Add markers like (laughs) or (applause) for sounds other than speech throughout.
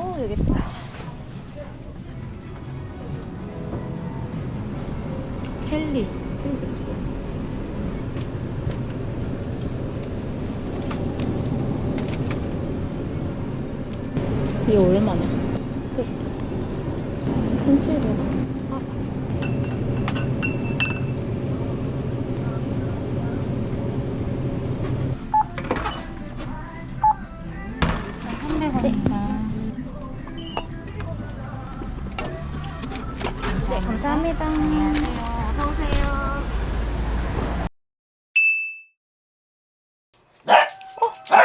어, 여기 있다. 켈리. 켈리 맥주다. 이게 얼마냐? 1,700원. 아. 네, 감사합니다. 어서 오세요.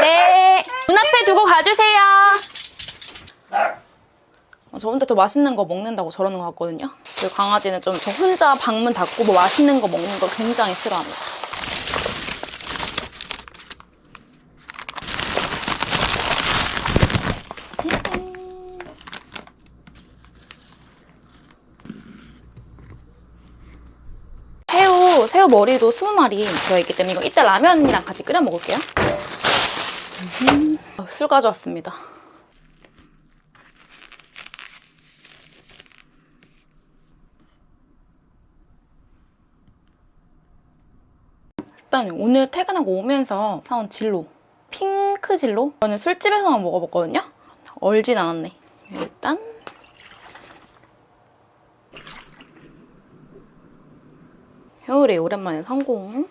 네. 문 앞에 두고 가주세요. 어, 저 혼자 더 맛있는 거 먹는다고 저러는 것 같거든요. 그 강아지는 좀 저 혼자 방문 닫고 뭐 맛있는 거 먹는 거 굉장히 싫어합니다. 새우, 머리도 20마리 들어있기 때문에 이거 이따 라면이랑 같이 끓여 먹을게요. 음, 어, 술 가져왔습니다. 일단 오늘 퇴근하고 오면서 사온 진로 핑크 진로 저는 술집에서만 먹어봤거든요 얼진 않았네 일단 겨울에 오랜만에 성공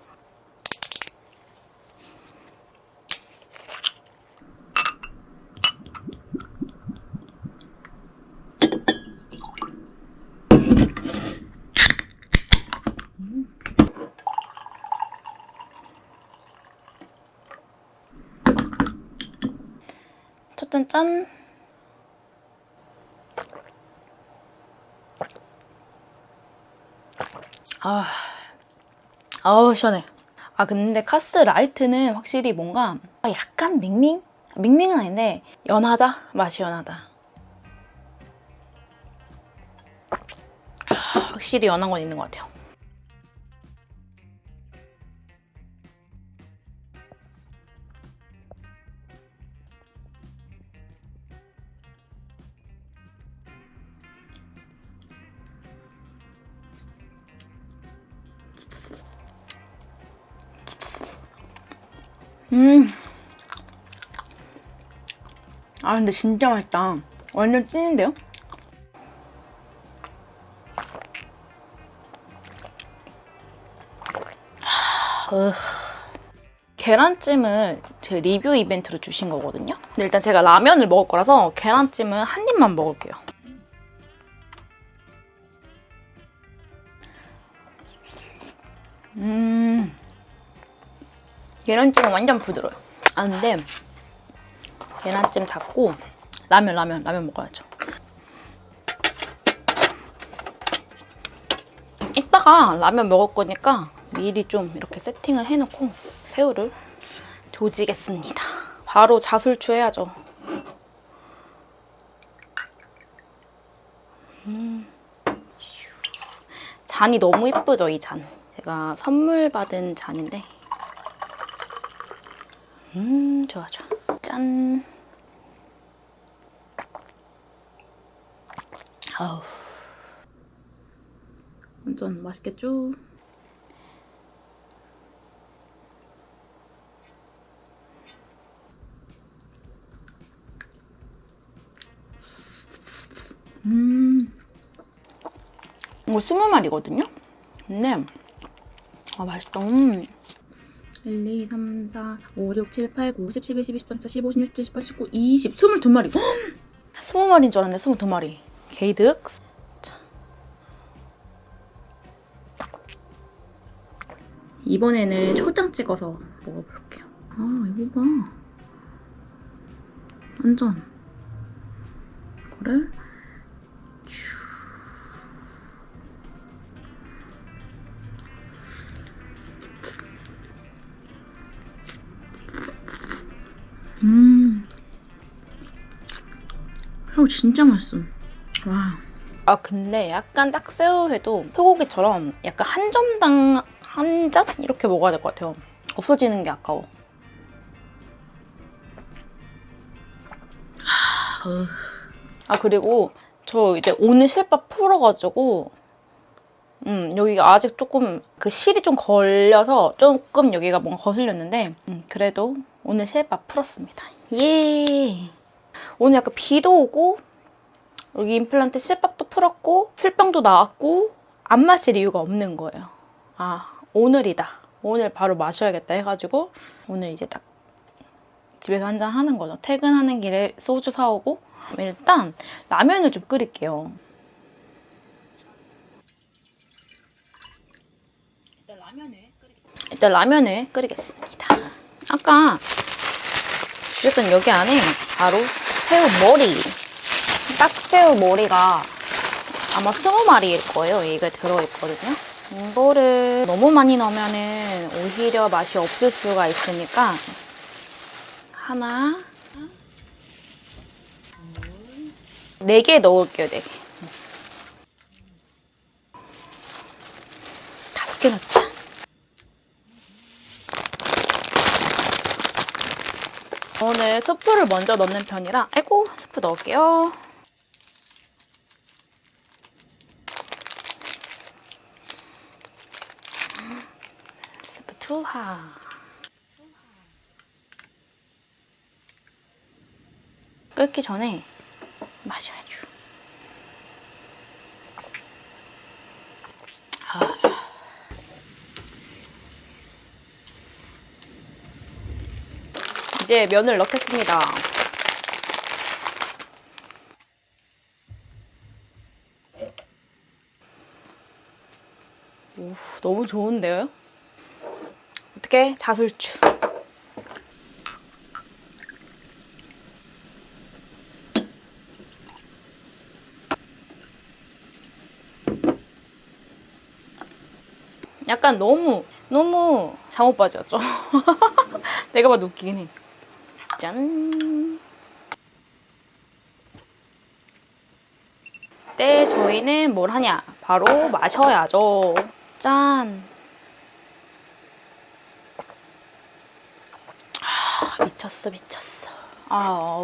첫잔 짠. 아, 아우 시원해. 아 근데 카스 라이트는 확실히 뭔가 약간 밍밍? 밍밍은 아닌데 연하다? 맛이 연하다. 아, 확실히 연한 건 있는 것 같아요. 음. 아 근데 진짜 맛있다. 완전 찐인데요? 계란찜을 제 리뷰 이벤트로 주신 거거든요. 근데 일단 제가 라면을 먹을 거라서 계란찜은 한 입만 먹을게요. 계란찜은 완전 부드러워요. 아 근데 계란찜 닫고 라면 라면 라면 먹어야죠. 이따가 라면 먹을 거니까 미리 좀 이렇게 세팅을 해놓고 새우를 조지겠습니다. 바로 자술추 해야죠. 음. 잔이 너무 이쁘죠, 이 잔. 제가 선물 받은 잔인데 음, 좋아, 좋아. 짠. 아우. 완전 맛있겠죠? 음. 이거 스무 마리거든요? 근데, 아, 맛있다. 음. 1, 2, 3, 4, 5, 6, 7, 8, 9, 10, 11, 12, 13, 14, 15, 16, 17, 18, 19, 20, 22마리. 20마리인 줄 알았네, 22마리. 게이득. 자. 이번에는 초장 찍어서 먹어볼게요. 아, 이거 봐. 완전. 음. 새우 진짜 맛있어. 와. 아 근데 약간 딱새우회도 소고기처럼 약간 한 점당 한 잔? 이렇게 먹어야 될 것 같아요. 없어지는 게 아까워. 하, 어. 아 그리고 저 이제 오늘 실밥 풀어가지고 음 여기가 아직 조금 그 실이 좀 걸려서 조금 여기가 뭔가 거슬렸는데 음, 그래도 오늘 실밥 풀었습니다. 예. 오늘 약간 비도 오고 여기 임플란트 실밥도 풀었고 술병도 나왔고 안 마실 이유가 없는 거예요. 아 오늘이다. 오늘 바로 마셔야겠다 해가지고 오늘 이제 딱 집에서 한잔 하는 거죠. 퇴근하는 길에 소주 사오고 일단 라면을 좀 끓일게요. 일단 라면을 끓이겠습니다. 일단 라면을 끓이겠습니다. 아까 주셨던 여기 안에 바로 새우 머리. 딱새우 머리가 아마 스무 마리일 거예요. 이게 들어있거든요. 이거를 너무 많이 넣으면은 오히려 맛이 없을 수가 있으니까 하나, 네 개 넣을게요, 네 개. 다섯 개 넣자. 오늘 스프를 먼저 넣는 편이라, 아이고, 스프 넣을게요. 스프 투하. 끓기 전에 마셔야죠. 아. 이제 면을 넣겠습니다. 오, 너무 좋은데요? 어떻게 자술추. 약간 너무 너무 잠옷 바지였죠. (laughs) 내가 봐도 웃기긴 해. 짠. 때 저희는 뭘 하냐? 바로 마셔야죠. 짠. 아, 미쳤어, 미쳤어. 아.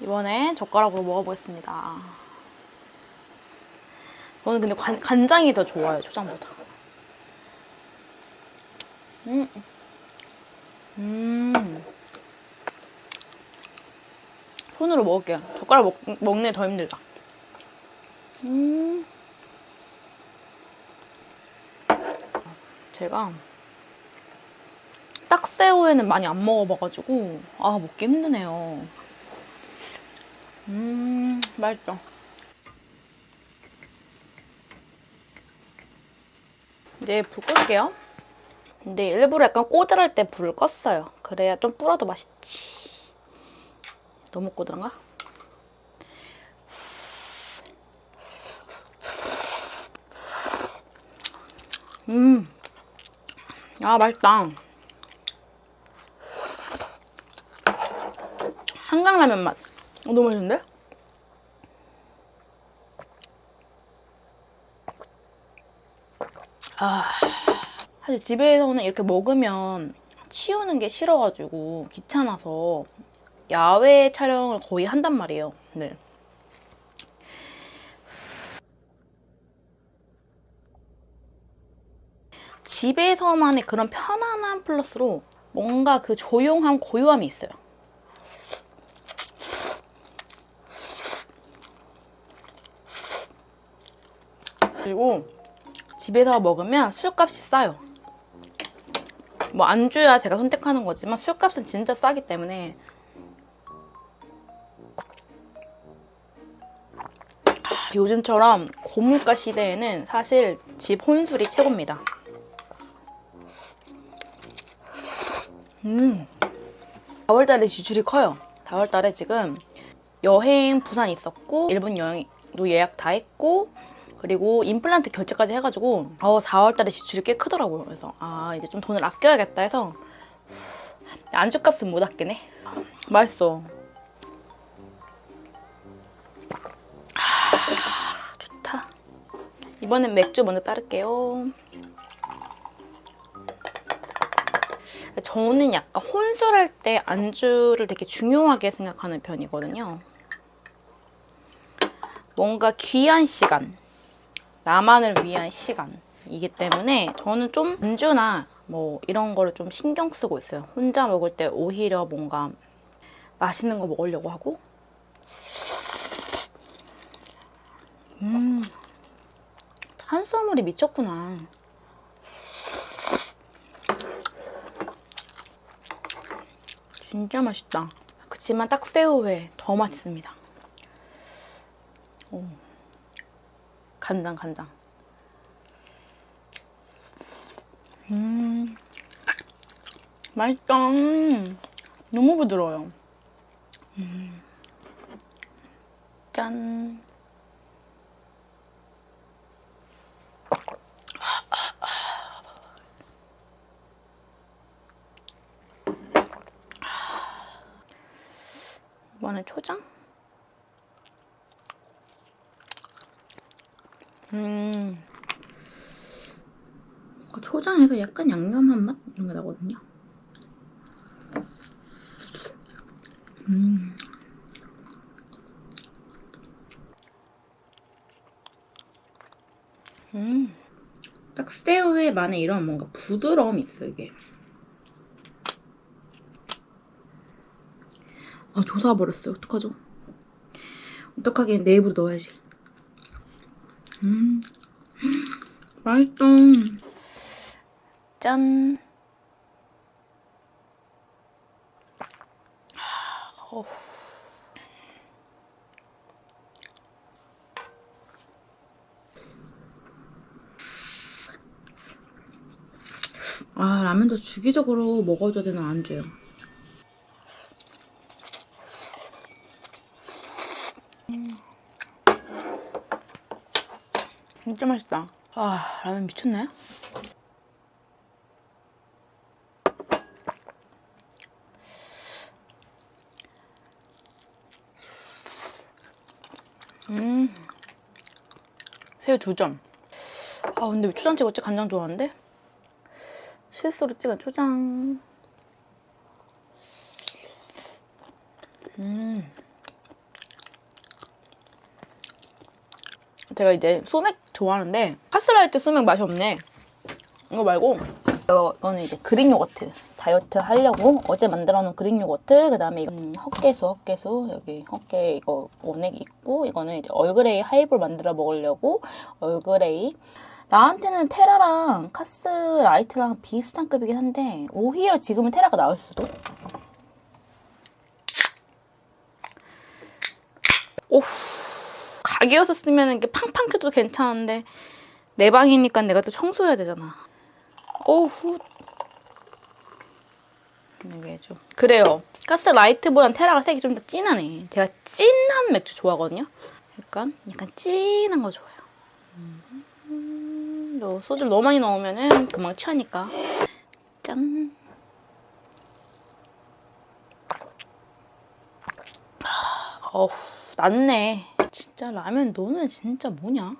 이번에 젓가락으로 먹어보겠습니다. 저는 근데 간, 간장이 더 좋아요, 초장보다. 음. 음. 손으로 먹을게요. 젓가락 먹, 게더 힘들다. 음. 제가 딱새우에는 많이 안 먹어봐가지고 아 먹기 힘드네요. 음 맛있죠. 이제 불 끌게요. 근데 일부러 약간 꼬들할 때 불을 껐어요. 그래야 좀 불어도 맛있지. 너무 꼬들한가? 음. 아, 맛있다. 한강라면 맛. 어, 너무 맛있는데? 아. 사실 집에서는 이렇게 먹으면 치우는 게 싫어가지고 귀찮아서 야외 촬영을 거의 한단 말이에요. 네. 집에서만의 그런 편안함 플러스로 뭔가 그 조용함, 고요함이 있어요. 그리고 집에서 먹으면 술값이 싸요. 뭐 안주야 제가 선택하는 거지만 술값은 진짜 싸기 때문에 요즘처럼 고물가 시대에는 사실 집 혼술이 최고입니다. 음, 4월달에 지출이 커요. 4월달에 지금 여행 부산 있었고 일본 여행도 예약 다 했고 그리고 임플란트 결제까지 해가지고 어 4월달에 지출이 꽤 크더라고요. 그래서 아 이제 좀 돈을 아껴야겠다 해서 안주값은 못 아끼네. 맛있어. 이번엔 맥주 먼저 따를게요. 저는 약간 혼술할 때 안주를 되게 중요하게 생각하는 편이거든요. 뭔가 귀한 시간, 나만을 위한 시간이기 때문에 저는 좀 안주나 뭐 이런 거를 좀 신경 쓰고 있어요. 혼자 먹을 때 오히려 뭔가 맛있는 거 먹으려고 하고 탄수화물이 미쳤구나. 진짜 맛있다. 그치만 딱새우회 더 맛있습니다. 오. 간장 간장. 음 맛있다. 음, 너무 부드러워요. 음. 짠. 이번에 초장? 음. 뭔가 초장에서 약간 양념한 맛? 이런 게 나거든요. 음. 음. 딱 새우의 만에 이런 뭔가 부드러움이 있어, 이게. 아, 조사 버렸어요. 어떡하죠? 어떡하긴 내 입으로 넣어야지. 음. 맛있다. 짠. 어후. 아, 라면도 주기적으로 먹어줘야 되는 안주예요. 진짜 맛있다. 아, 라면 미쳤네. 음. 새우 두 점. 아, 근데 왜 초장 찍었지? 간장 좋아하는데? 실수로 찍은 초장. 음. 제가 이제 소맥 좋아하는데 카스라이트 소맥 맛이 없네. 이거 말고 이거, 이거는 이제 그릭 요거트. 다이어트 하려고 어제 만들어 놓은 그릭 요거트 그 다음에 이거 음, 헛개수 헛개수. 여기 헛개 이거 원액 있고 이거는 이제 얼그레이 하이볼 만들어 먹으려고 얼그레이. 나한테는 테라랑 카스라이트랑 비슷한 급이긴 한데 오히려 지금은 테라가 나을 수도. 오후 가게였었으면 이렇게 팡팡 켜도 괜찮은데 내 방이니까 내가 또 청소해야 되잖아. 오후. 이게 좀 그래요. 가스 라이트보단 테라가 색이 좀 더 진하네. 제가 진한 맥주 좋아하거든요. 약간 약간 진한 거 좋아해요. 음, 너 소주 너무 많이 넣으면은 금방 취하니까. 짠. 어후 낫네. 진짜 라면 너는 진짜 뭐냐?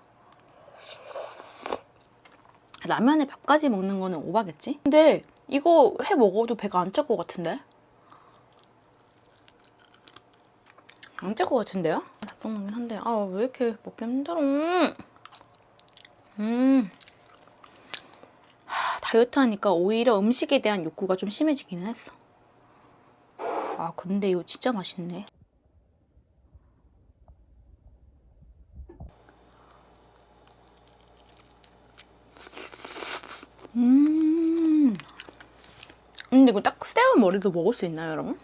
라면에 밥까지 먹는 거는 오바겠지? 근데 이거 회 먹어도 배가 안 찰 것 같은데? 안 찰 것 같은데요? 답답하긴 한데 아 왜 이렇게 먹기 힘들어 음 하, 다이어트 하니까 오히려 음식에 대한 욕구가 좀 심해지기는 했어 아 근데 이거 진짜 맛있네 근데 이거 딱 새우 머리도 먹을 수 있나요, 여러분?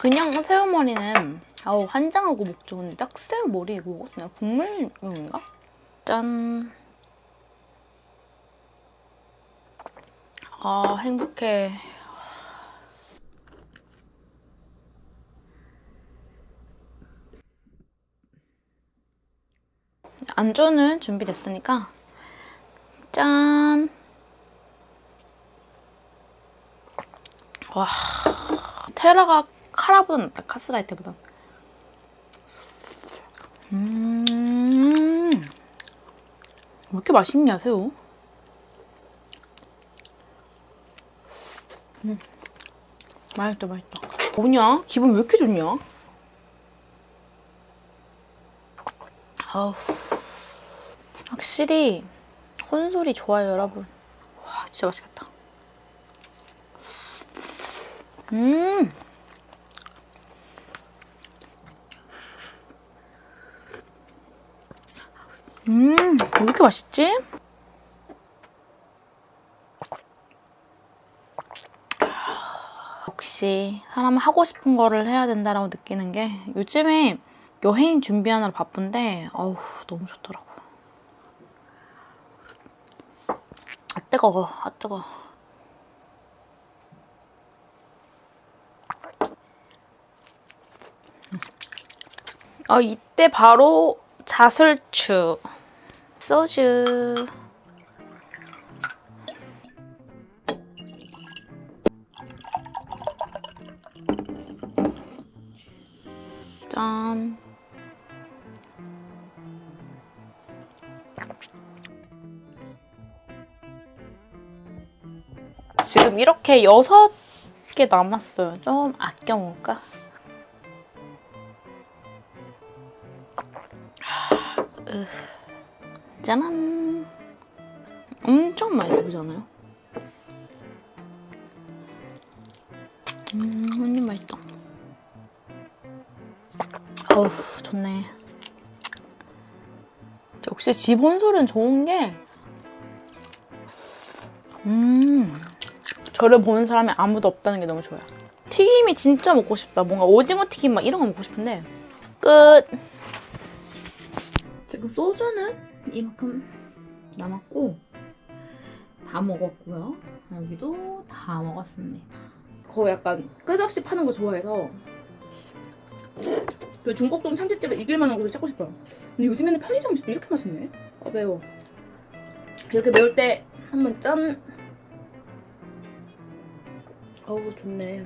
그냥 새우 머리는 아우 환장하고 먹죠. 근데 딱 새우 머리 이거 먹을 수 있나요? 국물용인가? 짠. 아 행복해. 안주는 준비됐으니까 짠. 와 테라가 카라보다 낫다 카스라이트보다 음왜 이렇게 맛있냐 새우 음 맛있다 맛있다 뭐냐 기분 왜 이렇게 좋냐 아우. 확실히 혼술이 좋아요, 여러분. 와, 진짜 맛있겠다. 음. 음, 왜 이렇게 맛있지? 역시 사람은 하고 싶은 거를 해야 된다라고 느끼는 게 요즘에 여행 준비하느라 바쁜데 어우 너무 좋더라고. 아 뜨거워, 아 뜨거. 어 이때 바로 자술추 소주. 짠. 지금 이렇게 여섯 개 남았어요. 좀 아껴 먹을까? 으. 짜란. 엄청 맛있어 보이지 않아요? 음, 완전 맛있다. 어우, 좋네. 역시 집 혼술은 좋은 게, 음, 저를 보는 사람이 아무도 없다는 게 너무 좋아요. 튀김이 진짜 먹고 싶다. 뭔가 오징어 튀김 막 이런 거 먹고 싶은데, 끝! 지금 소주는 이만큼 남았고, 다 먹었고요. 여기도 다 먹었습니다. 거의 약간 끝없이 파는 거 좋아해서 그 중국동 참치집에 이길 만한 곳을 찾고 싶어요. 근데 요즘에는 편의점 음식도 이렇게 맛있네. 아 매워. 이렇게 매울 때 한번 짠. 어우 좋네.